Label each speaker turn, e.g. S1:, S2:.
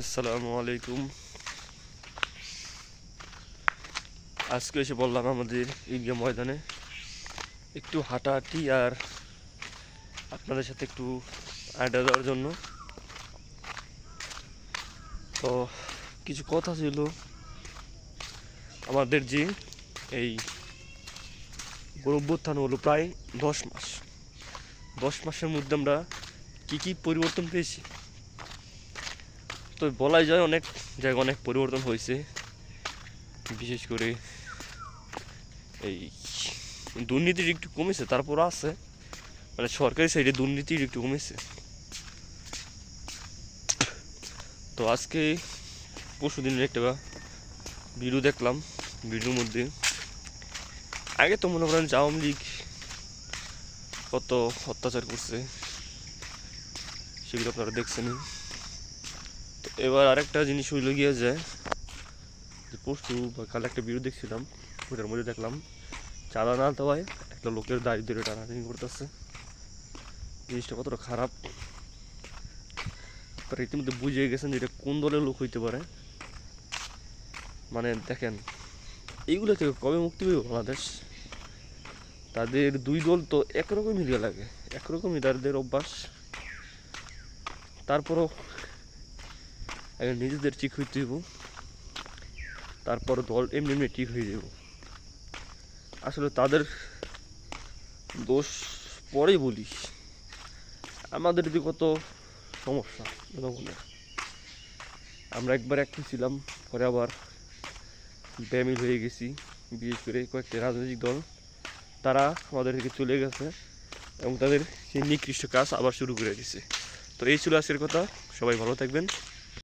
S1: আসসালামু আলাইকুম। আজকে এসে বললাম আমাদের ঈদগাহ ময়দানে একটু হাঁটাহাঁটি আর আপনাদের সাথে একটু আড্ডা দেওয়ার জন্য। তো কিছু কথা ছিল আমাদের যে এই গর্ভ্যুত্থান হলো প্রায় দশ মাস। দশ মাসের মধ্যে আমরা কী কী পরিবর্তন পেয়েছি? তো বলাই যায় অনেক জায়গায় অনেক পরিবর্তন হয়েছে। বিশেষ করে এই দুর্নীতির একটু কমেছে তারপর আছে। মানে সরকারি সাইডে দুর্নীতির একটু কমেছে। তো আজকে পরশু দিনের একটা ভিডিও দেখলাম ভিডিওর মধ্যে। আগে তো মনে করেন আওয়ামী লীগ কত অত্যাচার করছে, সেগুলো আপনারা দেখছেনই। তো এবার আরেকটা জিনিস হইল গিয়ে যে পরশু বা কাল একটা ভিডিও দেখছিলাম ওটার মধ্যে দেখলাম, চাঁদা না দেওয়ায় একটা লোকের দাড়ি ধরে টানাটানি করতেছে। জিনিসটা কতটা খারাপ। তারা ইতিমধ্যে বুঝে গেছেন যে এটা কোন দলের লোক হইতে পারে। মানে দেখেন, এইগুলো থেকে কবে মুক্তি পাবে বাংলাদেশ? তাদের দুই দল তো একরকমই লাগে, একরকমই তাদের অভ্যাস। তারপরও আগে নিজেদের ঠিক হইতে হইব তারপর দল এমনি এমনি ঠিক হয়ে যাব আসলে তাদের দোষ পরেই বলি। আমাদের দিকে কত সমস্যা জনগণের আমরা একবার এক ছিলাম পরে আবার ব্যামিল হয়ে গেছি, বিশেষ করে কয়েকটি রাজনৈতিক দল। তারা আমাদের থেকে চলে গেছে এবং তাদের সেই নিকৃষ্ট কাজ আবার শুরু করে দিছে। তো এই ছিল আজকের কথা। সবাই ভালো থাকবেন।